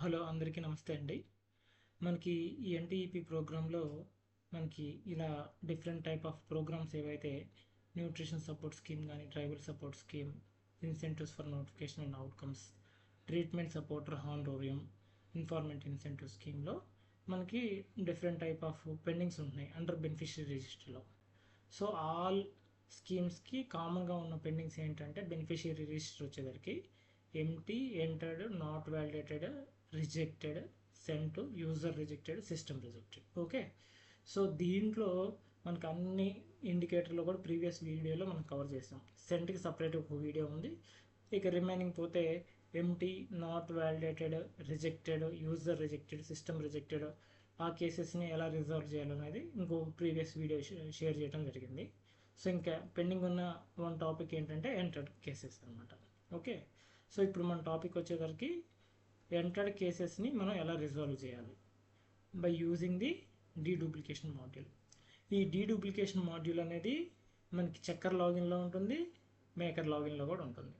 Hello అందరికీ నమస్తే అండి. మనకి ఈ ఎన్టీఈపీ ప్రోగ్రాంలో మనకి ఇలా డిఫరెంట్ టైప్ ఆఫ్ ప్రోగ్రామ్స్ ఏవైతే న్యూట్రిషన్ సపోర్ట్ స్కీమ్ కానీ tribal support scheme incentives for notification and outcomes treatment supporter honorarium informant incentive స్కీమ్లో మనకి డిఫరెంట్ టైప్ ఆఫ్ పెండింగ్స్ ఉంటున్నాయి అండర్ బెనిఫిషియరీ రిజిస్టర్లో. సో ఆల్ స్కీమ్స్కి కామన్గా ఉన్న పెండింగ్స్ ఏంటంటే బెనిఫిషియరీ రిజిస్టర్ వచ్చేసరికి entry entered not validated rejected sent user rejected system rejected okay so దీంట్లో మనకు అన్ని ఇండికేటర్లో కూడా ప్రీవియస్ వీడియోలో మనం కవర్ చేసాం. సెంట్కి సపరేట్ ఒక వీడియో ఉంది. ఇక రిమైనింగ్ పోతే entry not validated rejected user rejected system rejected ఆ కేసెస్ని ఎలా రిజాల్వ్ చేయాలనేది ఇంకో ప్రీవియస్ వీడియో షేర్ చేయడం జరిగింది. సో ఇంకా పెండింగ్ ఉన్న వన్ టాపిక్ ఏంటంటే ఎంటర్డ్ కేసెస్ అనమాట ఓకే సో ఇప్పుడు మన టాపిక్ వచ్చేసరికి ఎంటర్డ్ కేసెస్ని మనం ఎలా రిజాల్వ్ చేయాలి? By using the deduplication module ఈ డీడూప్లికేషన్ మాడ్యూల్ అనేది మనకి చక్కర్ లాగిన్లో ఉంటుంది మేకర్ లాగిన్లో కూడా ఉంటుంది.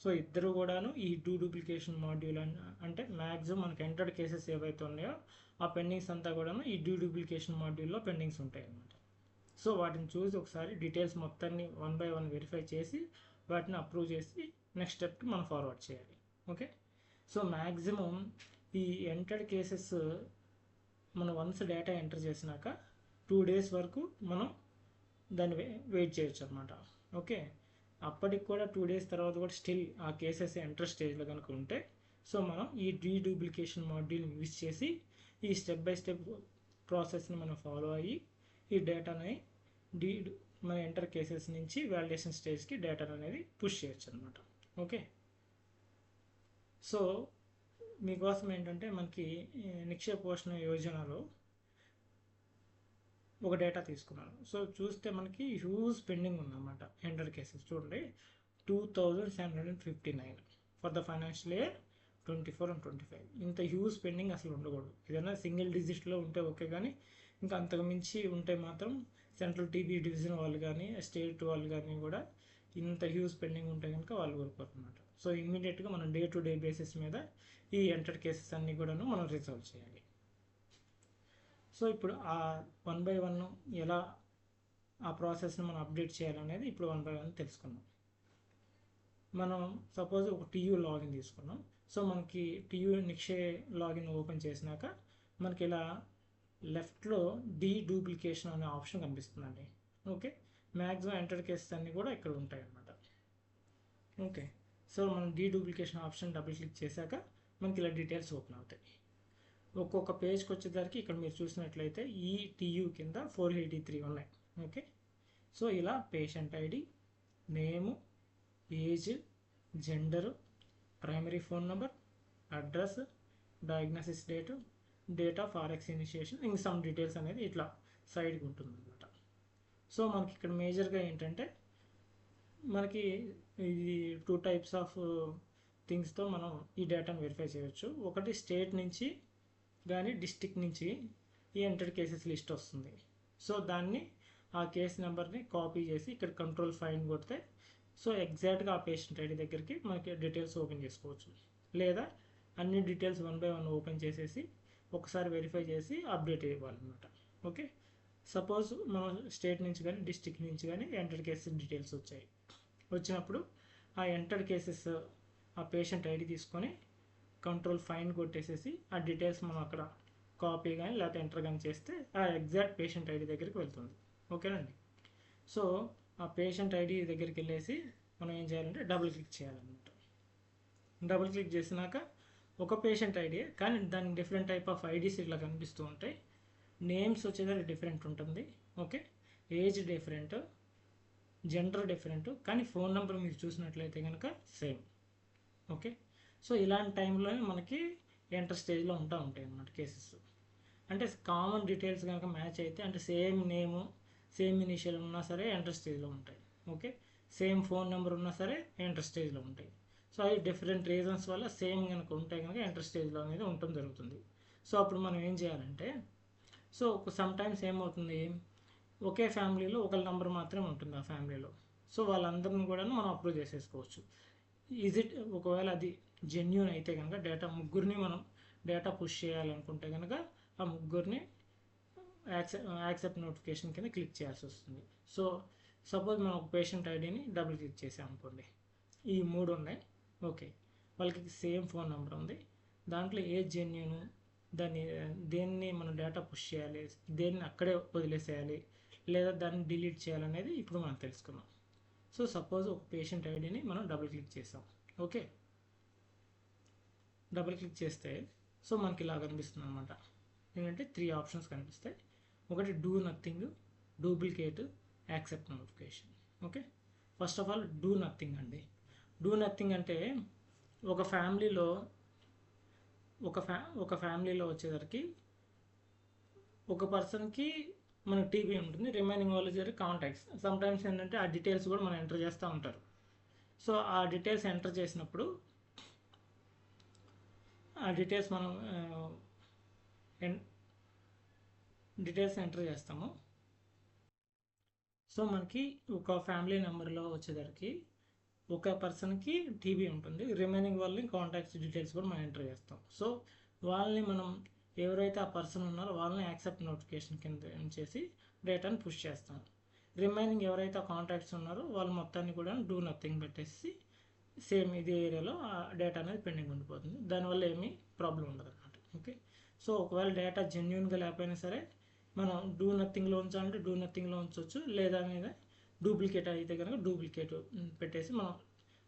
సో ఇద్దరు కూడాను ఈ డూ డూప్లికేషన్ మాడ్యూల్ అంటే మ్యాక్సిమం మనకి ఎంటర్డ్ కేసెస్ ఏవైతే ఉన్నాయో ఆ పెండింగ్స్ అంతా కూడాను ఈ డూ డూప్లికేషన్ మాడ్యూల్లో పెండింగ్స్ ఉంటాయి అన్నమాట. సో వాటిని చూసి ఒకసారి డీటెయిల్స్ మొత్తాన్ని వన్ బై వన్ వెరిఫై చేసి వాటిని అప్రూవ్ చేసి నెక్స్ట్ స్టెప్కి మనం ఫార్వర్డ్ చేయాలి. ఓకే సో మ్యాక్సిమం ఈ ఎంటర్డ్ కేసెస్ మనం వన్స్ డేటా ఎంటర్ చేసినాక టూ డేస్ వరకు మనం దాన్ని వెయిట్ చేయొచ్చు అనమాట ఓకే అప్పటికి కూడా టూ డేస్ తర్వాత కూడా స్టిల్ ఆ కేసెస్ ఎంటర్ స్టేజ్లో కనుక ఉంటే సో మనం ఈ డీడూప్లికేషన్ మాడ్యూల్ యూజ్ చేసి ఈ స్టెప్ బై స్టెప్ ప్రాసెస్ని మనం ఫాలో అయ్యి ఈ డేటాని డీ మన ఎంటర్ కేసెస్ నుంచి వ్యాలిడేషన్ స్టేజ్కి డేటా అనేది పుష్ చేయొచ్చు అనమాట ఓకే సో మీకోసం ఏంటంటే మనకి నిక్షేప పోషణ యోజనలో ఒక డేటా తీసుకున్నాను. సో చూస్తే మనకి హ్యూజ్ పెండింగ్ ఉందన్నమాట. ఎంటర్ కేసెస్ చూడండి. Two thousand seven hundred and fifty nine for the financial year twenty four and twenty five ఇంత హ్యూజ్ పెండింగ్ అసలు ఉండకూడదు. ఏదైనా సింగిల్ డిజిట్లో ఉంటే ఓకే కానీ ఇంకా అంతకు మించి ఉంటే మాత్రం సెంట్రల్ టీబీ డివిజన్ వాళ్ళు కానీ స్టేట్ వాళ్ళు కానీ కూడా ఇంత హ్యూజ్ పెండింగ్ ఉంటే కనుక వాళ్ళు కోరుకోరు అనమాట సో ఇమ్మీడియట్గా మనం డే టు డే బేసిస్ మీద ఈ ఎంటర్ కేసెస్ అన్నీ కూడాను మనం రిజాల్వ్ చేయాలి. సో ఇప్పుడు ఆ వన్ బై వన్ ఎలా ఆ ప్రాసెస్ని మనం అప్డేట్ చేయాలనేది ఇప్పుడు వన్ బై వన్ తెలుసుకున్నాం మనం సపోజ్ ఒక టీయూ లాగిన్ తీసుకున్నాం. సో మనకి టీయూ నిక్షే లాగిన్ ఓపెన్ చేసినాక మనకి ఇలా లెఫ్ట్లో డీ డూప్లికేషన్ అనే ఆప్షన్ కనిపిస్తుందండి. ఓకే మ్యాక్సిమం ఎంటర్ కేసెస్ అన్నీ కూడా ఇక్కడ ఉంటాయి అన్నమాట ఓకే. సో మనం deduplication option double click చేశాక మనకి ఇలా డీటెయిల్స్ ఓపెన్ అవుతాయి. ఒక్కొక్క పేజ్కి వచ్చేసరికి ఇక్కడ మీరు చూసినట్లయితే ఈ టీయూ కింద ఫోర్ ఎయిటీ త్రీ ఉన్నాయి. ఓకే. సో ఇలా patient ID name age gender primary phone number address diagnosis date date of Rx initiation ఇంక సమ్ డీటెయిల్స్ అనేది ఇట్లా సైడ్కి ఉంటుంది అనమాట సో మనకి ఇక్కడ మేజర్గా ఏంటంటే మనకి ఇది టూ టైప్స్ ఆఫ్ థింగ్స్తో మనం ఈ డేటాను వెరిఫై చేయవచ్చు ఒకటి స్టేట్ నుంచి కానీ డిస్టిక్ నుంచి ఈ ఎంటెడ్ కేసెస్ లిస్ట్ వస్తుంది. సో దాన్ని ఆ కేసు నెంబర్ని కాపీ చేసి ఇక్కడ కంట్రోల్ ఫైన్ కొడితే సో ఎగ్జాక్ట్గా ఆ పేషెంట్ ఐడి దగ్గరికి మనకి డీటెయిల్స్ ఓపెన్ చేసుకోవచ్చు. లేదా అన్ని details one by one open చేసేసి ఒకసారి వెరిఫై చేసి అప్డేట్ ఇవ్వాలన్నమాట. ఓకే? సపోజ్ మనం స్టేట్ నుంచి కానీ డిస్టిక్ నుంచి కానీ ఎంటర్ కేసెస్ డీటెయిల్స్ వచ్చాయి. వచ్చినప్పుడు ఆ ఎంటర్ కేసెస్ ఆ పేషెంట్ ఐడి తీసుకొని కంట్రోల్ ఫైన్ కొట్టేసేసి ఆ డీటెయిల్స్ మనం అక్కడ కాపీ కానీ లేకపోతే ఎంటర్ కానీ చేస్తే ఆ ఎగ్జాక్ట్ పేషెంట్ ఐడి దగ్గరికి వెళ్తుంది. ఓకేనండి సో ఆ పేషెంట్ ఐడి దగ్గరికి వెళ్ళేసి మనం ఏం చేయాలంటే డబుల్ క్లిక్ చేయాలన్నమాట. డబుల్ క్లిక్ చేసినాక ఒక పేషెంట్ ఐడి కానీ దానికి డిఫరెంట్ టైప్ ఆఫ్ ఐడీస్ ఇట్లా కనిపిస్తూ ఉంటాయి. నేమ్స్ వచ్చేసరికి డిఫరెంట్ ఉంటుంది. Okay age different gender different కానీ ఫోన్ నెంబర్ మీరు చూసినట్లయితే కనుక సేమ్ ఓకే సో ఇలాంటి టైంలో మనకి ఎంటర్ స్టేజ్లో ఉంటా ఉంటాయి అన్నమాట కేసెస్ అంటే కామన్ డీటెయిల్స్ కనుక మ్యాచ్ అయితే అంటే సేమ్ నేము సేమ్ ఇనిషియల్ ఉన్నా సరే ఎంటర్ స్టేజ్లో ఉంటాయి. ఓకే సేమ్ ఫోన్ నెంబర్ ఉన్నా సరే ఎంటర్ స్టేజ్లో ఉంటాయి. సో అవి డిఫరెంట్ రీజన్స్ వల్ల సేమ్ కనుక ఉంటే కనుక ఎంటర్ స్టేజ్లో అనేది ఉండటం జరుగుతుంది. సో అప్పుడు మనం ఏం చేయాలంటే సో సమ్ టైమ్స్ ఏమవుతుంది? ఒకే ఫ్యామిలీలో ఒకళ్ళ నెంబర్ మాత్రమే ఉంటుంది ఆ ఫ్యామిలీలో. సో వాళ్ళందరిని కూడా మనం అప్రూవ్ చేసేసుకోవచ్చు. ఈజ్ ఇట్ ఒకవేళ అది జెన్యున్ అయితే కనుక డేటా ముగ్గురిని మనం డేటా పుష్ చేయాలనుకుంటే కనుక ఆ ముగ్గురిని యాక్సెప్ట్ యాక్సెప్ట్ నోటిఫికేషన్ కింద క్లిక్ చేయాల్సి వస్తుంది. సో సపోజ్ మనం ఒక పేషెంట్ ఐడిని డబుల్ క్లిక్ చేసాం అనుకోండి. ఈ మూడు ఉన్నాయి. ఓకే వాళ్ళకి సేమ్ ఫోన్ నెంబర్ ఉంది. దాంట్లో ఏ జెన్యును దాన్ని దేన్ని మనం డేటా పుష్ చేయాలి దేన్ని అక్కడే వదిలేసేయాలి లేదా దాన్ని డిలీట్ చేయాలనేది ఇప్పుడు మనం తెలుసుకుందాం. సో సపోజ్ ఒక పేషెంట్ ఐడిని మనం డబుల్ క్లిక్ చేసాం. ఓకే డబుల్ క్లిక్ చేస్తే సో మనకి ఇలా కనిపిస్తుంది అనమాట ఏంటంటే త్రీ ఆప్షన్స్ కనిపిస్తాయి. ఒకటి do nothing duplicate accept notification okay first of all do nothing అండి. డూ నథింగ్ అంటే ఒక ఫ్యామిలీలో ఒక ఫ్యా ఒక ఫ్యామిలీలో వచ్చేసరికి ఒక పర్సన్కి మనకు టీవీ ఉంటుంది రిమైనింగ్ వాళ్ళు జరిగి కాంటాక్ట్స్. సమ్ టైమ్స్ ఏంటంటే ఆ డీటెయిల్స్ కూడా మనం ఎంటర్ చేస్తూ ఉంటారు. సో ఆ డీటెయిల్స్ ఎంటర్ చేసినప్పుడు ఆ డీటెయిల్స్ మనం డీటెయిల్స్ ఎంటర్ చేస్తాము. సో మనకి ఒక ఫ్యామిలీ నెంబర్లో వచ్చేసరికి ఒక పర్సన్కి టీబీ ఉంటుంది. రిమైనింగ్ వాళ్ళని కాంటాక్ట్స్ డీటెయిల్స్ కూడా మనం ఎంటర్ చేస్తాం. సో వాళ్ళని మనం ఎవరైతే ఆ పర్సన్ ఉన్నారో వాళ్ళని యాక్సెప్ట్ నోటిఫికేషన్ కింద చేసి డేటాను పుష్ చేస్తాం. రిమైనింగ్ ఎవరైతే ఆ కాంటాక్ట్స్ ఉన్నారో వాళ్ళు మొత్తాన్ని కూడా డూ నథింగ్ పెట్టేసి సేమ్ ఇదే ఏరియాలో ఆ డేటా అనేది పెండింగ్ ఉండిపోతుంది. దానివల్ల ఏమీ ప్రాబ్లం ఉండదు అనమాట ఓకే? సో ఒకవేళ డేటా జెన్యున్గా లేకపోయినా సరే మనం డూ నథింగ్లో ఉంచాలంటే డూ నథింగ్లో ఉంచవచ్చు లేదా అనేది డూప్లికేట్ అయితే కనుక డూప్లికేట్ పెట్టేసి మనం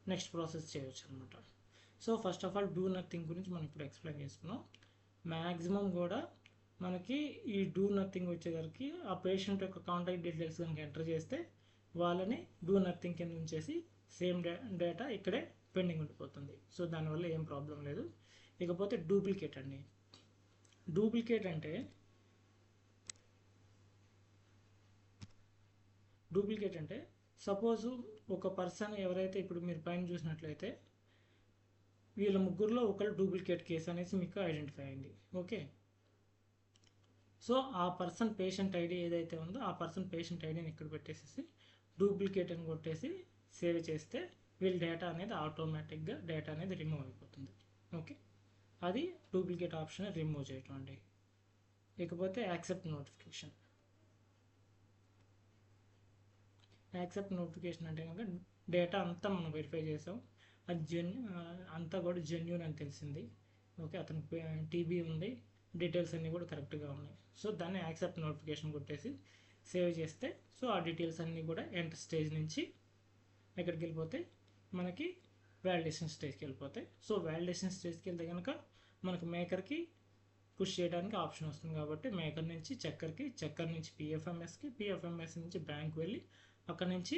నెక్స్ట్ ప్రాసెస్ చేయవచ్చు అనమాట so first of all do nothing గురించి మనం ఇప్పుడు ఎక్స్ప్లెయిన్ చేసుకున్నాం. మ్యాక్సిమం కూడా మనకి ఈ డూ నథింగ్ వచ్చేసరికి ఆ పేషెంట్ యొక్క కాంటాక్ట్ డీటెయిల్స్ కనుక ఎంటర్ చేస్తే వాళ్ళని డూ నథింగ్ కింద ఉంచేసి సేమ్ డే డేటా ఇక్కడే పెండింగ్ ఉండిపోతుంది. సో దానివల్ల ఏం ప్రాబ్లం లేదు. ఇకపోతే డూప్లికేట్ అండి. డూప్లికేట్ అంటే డూప్లికేట్ అంటే సపోజ్ ఒక పర్సన్ ఎవరైతే ఇప్పుడు మీరు పైన చూసినట్లయితే వీళ్ళ ముగ్గురులో ఒకళ్ళు డూప్లికేట్ కేసు అనేసి మీకు ఐడెంటిఫై అయింది. ఓకే? సో ఆ పర్సన్ పేషెంట్ ఐడి ఏదైతే ఉందో ఆ పర్సన్ పేషెంట్ ఐడిని ఇక్కడ పెట్టేసేసి డూప్లికేట్ అని కొట్టేసి సేవ్ చేస్తే వీళ్ళ డేటా అనేది ఆటోమేటిక్గా డేటా అనేది రిమూవ్ అయిపోతుంది. ఓకే? అది డూప్లికేట్ ఆప్షన్ రిమూవ్ చేయటం అండి. ఇకపోతే యాక్సెప్ట్ నోటిఫికేషన్. యాక్సెప్ట్ నోటిఫికేషన్ అంటే కనుక డేటా అంతా మనం వెరిఫై చేసాం. అది జెన్ అంతా కూడా జెన్యున్ అని తెలిసింది. ఓకే అతనికి టీబీ ఉంది. డీటెయిల్స్ అన్నీ కూడా కరెక్ట్గా ఉన్నాయి. సో దాన్ని యాక్సెప్ట్ నోటిఫికేషన్ కొట్టేసి సేవ్ చేస్తే సో ఆ డీటెయిల్స్ అన్నీ కూడా ఎంటర్ స్టేజ్ నుంచి ఎక్కడికి వెళ్ళిపోతే మనకి వ్యాలిడేషన్ స్టేజ్కి వెళ్ళిపోతాయి. సో వ్యాలిడేషన్ స్టేజ్కి వెళ్తే కనుక మనకు మేకర్కి పుష్ చేయడానికి ఆప్షన్ వస్తుంది కాబట్టి మేకర్ నుంచి చక్కర్కి చక్కర్ నుంచి పిఎఫ్ఎంఎస్కి పిఎఫ్ఎంఎస్ నుంచి బ్యాంక్ వెళ్ళి అక్కడ నుంచి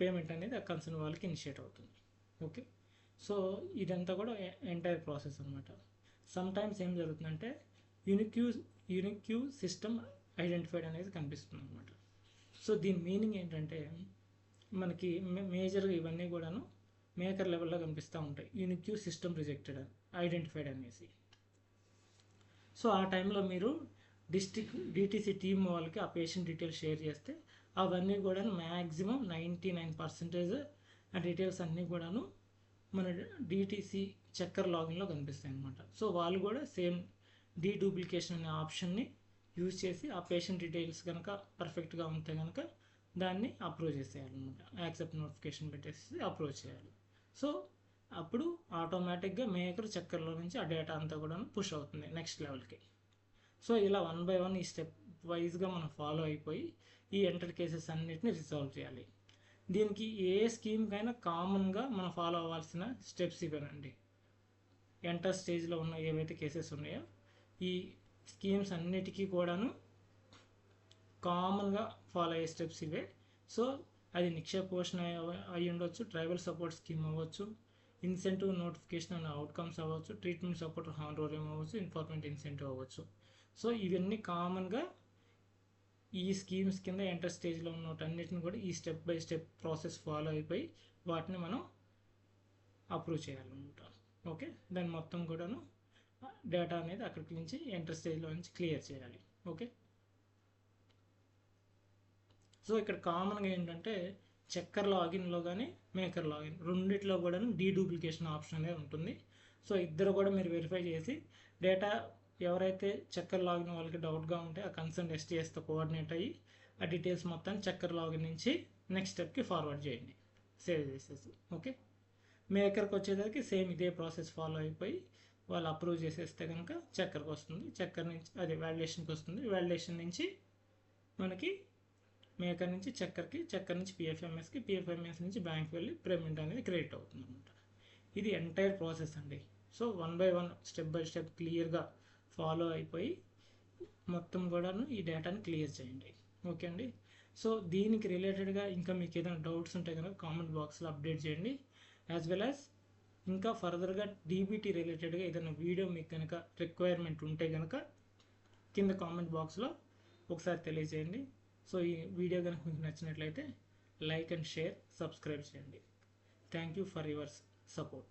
పేమెంట్ అనేది ఆ కన్సర్న్ వాళ్ళకి ఇనిషియేట్ అవుతుంది. ఓకే సో ఇదంతా కూడా ఎంటైర్ ప్రాసెస్ అనమాట సమ్ టైమ్స్ ఏం జరుగుతుందంటే యూనిక్యూ యూనిక్యూ సిస్టమ్ ఐడెంటిఫైడ్ అనేది కనిపిస్తుంది అనమాట సో దీని మీనింగ్ ఏంటంటే మనకి మేజర్గా ఇవన్నీ కూడాను మేకర్ లెవెల్లో కనిపిస్తూ ఉంటాయి. యూనిక్యూ సిస్టమ్ రిజెక్టెడ్ ఐడెంటిఫైడ్ అనేసి. సో ఆ టైంలో మీరు డిస్టిక్ డిటీసీ టీమ్ వాళ్ళకి ఆ పేషెంట్ డీటెయిల్స్ షేర్ చేస్తే అవన్నీ కూడా మ్యాక్సిమం నైంటీ నైన్ పర్సెంటేజ్ ఆ డీటెయిల్స్ అన్నీ కూడాను మన డిటీసీ చక్కర్ లాగిన్లో కనిపిస్తాయి అనమాట సో వాళ్ళు కూడా సేమ్ డీ డూప్లికేషన్ అనే ఆప్షన్ని యూజ్ చేసి ఆ పేషెంట్ డీటెయిల్స్ కనుక పర్ఫెక్ట్గా ఉంటే కనుక దాన్ని అప్రూవ్ చేసేయాలన్నమాట యాక్సెప్ట్ నోటిఫికేషన్ పెట్టేసి అప్రూవ్ చేయాలి. సో అప్పుడు ఆటోమేటిక్గా మేకర్ చక్కర్లో నుంచి ఆ డేటా అంతా కూడా పుష్ అవుతుంది నెక్స్ట్ లెవెల్కి సో ఇలా వన్ బై వన్ ఈ స్టెప్ వైజ్గా మనం ఫాలో అయిపోయి ఈ ఎంటర్ కేసెస్ అన్నిటిని రిజాల్వ్ చేయాలి. దీనికి ఏ స్కీమ్కైనా కామన్గా మనం ఫాలో అవ్వాల్సిన స్టెప్స్ ఇవేనండి. ఎంటర్ స్టేజ్లో ఉన్న ఏవైతే కేసెస్ ఉన్నాయో ఈ స్కీమ్స్ అన్నిటికీ కూడాను కామన్గా ఫాలో అయ్యే స్టెప్స్ ఇవే. సో అది నిక్షేప పోషణ అయి ఉండొచ్చు ట్రైబల్ సపోర్ట్ స్కీమ్ అవ్వచ్చు ఇన్సెంటివ్ నోటిఫికేషన్ అండ్ అవుట్కమ్స్ అవ్వచ్చు ట్రీట్మెంట్ సపోర్ట్ హాన్ రోరేమ్ అవ్వచ్చు ఇన్ఫార్మెంట్ ఇన్సెంటివ్ అవ్వచ్చు. సో ఇవన్నీ కామన్గా ఈ స్కీమ్స్ కింద ఎంటర్ స్టేజ్లో ఉన్న కూడా ఈ step by step process follow అయిపోయి వాటిని మనం అప్రూవ్ చేయాలన్నమాట. ఓకే దాని మొత్తం కూడాను డేటా అనేది అక్కడికి నుంచి ఎంటర్ స్టేజ్లో నుంచి క్లియర్ చేయాలి. ఓకే సో ఇక్కడ కామన్గా ఏంటంటే చెక్కర్ లాగిన్లో కానీ మేకర్ లాగిన్ రెండిట్లో కూడా డీడూప్లికేషన్ ఆప్షన్ అనేది ఉంటుంది. సో ఇద్దరు కూడా మీరు వెరిఫై చేసి డేటా ఎవరైతే చక్కర్ లాగిన్ వాళ్ళకి డౌట్గా ఉంటే ఆ కన్సర్న్ ఎస్టీఎస్తో కోఆర్డినేట్ అయ్యి ఆ డీటెయిల్స్ మొత్తం చక్కర్ లాగిన్ నుంచి నెక్స్ట్ స్టెప్కి ఫార్వర్డ్ చేయండి. సేవ్ చేసేసి ఓకే మేకర్కి వచ్చేసరికి సేమ్ ఇదే ప్రాసెస్ ఫాలో అయిపోయి వాళ్ళు అప్రూవ్ చేసేస్తే కనుక చక్కర్కి వస్తుంది. చక్కర్ నుంచి అదే వ్యాలిడేషన్కి వస్తుంది. వ్యాలిడేషన్ నుంచి మనకి మేకర్ నుంచి చక్కర్కి చక్కర్ నుంచి పిఎఫ్ఎంఎస్కి పిఎఫ్ఎంఎస్ నుంచి బ్యాంక్ వెళ్ళి పేమెంట్ అనేది క్రెడిట్ అవుతుంది అనమాట ఇది ఎంటైర్ ప్రాసెస్ అండి. So one by one step by step క్లియర్గా ఫాలో అయిపోయి మొత్తం కూడాను ఈ డేటాని క్లియర్ చేయండి. ఓకే అండి? సో దీనికి రిలేటెడ్గా ఇంకా మీకు ఏదైనా డౌట్స్ ఉంటే కనుక కామెంట్ బాక్స్లో అప్డేట్ చేయండి. యాజ్ వెల్ యాజ్ ఇంకా ఫర్దర్గా డీబీటీ రిలేటెడ్గా ఏదైనా వీడియో మీకు కనుక రిక్వైర్మెంట్ ఉంటే కనుక కింద కామెంట్ బాక్స్లో ఒకసారి తెలియజేయండి. సో ఈ వీడియో కనుక మీకు నచ్చినట్లయితే లైక్ అండ్ షేర్ సబ్స్క్రైబ్ చేయండి. Thank you for your support